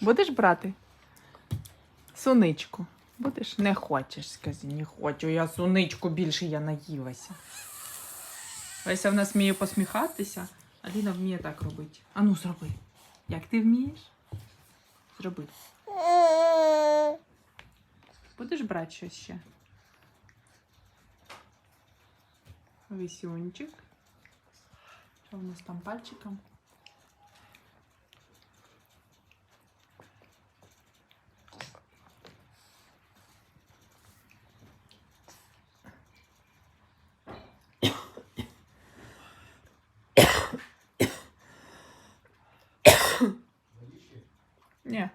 Будеш брати? Суничку. Будеш? Не хочеш, скажи, не хочу. Я суничку більше я наїлася. Леся в нас вміє посміхатися, а Ліна вміє так робити. Ану, зроби. Як ти вмієш? Зроби. Будеш брати щось ще? Вісюнчик. Що у нас там пальчиком? Ні.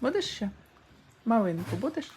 Будеш ще? Малинку будеш?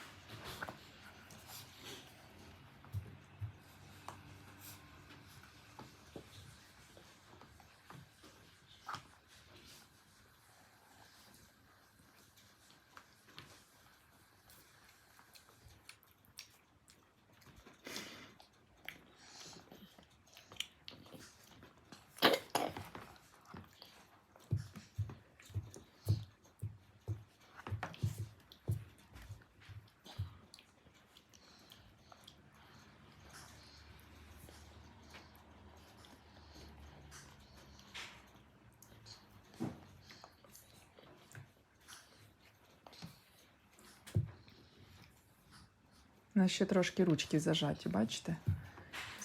У нас ще трошки ручки зажаті, бачите?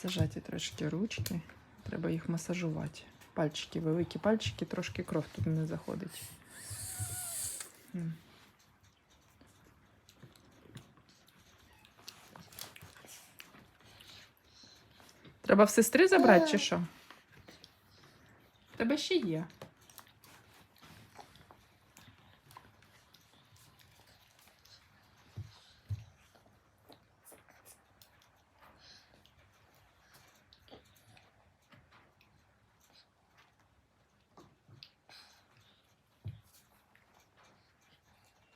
Зажаті трошки ручки. Треба їх масажувати. Пальчики, великі пальчики, трошки кров тут не заходить. Треба в сестри забрати чи що? Тебе ще є.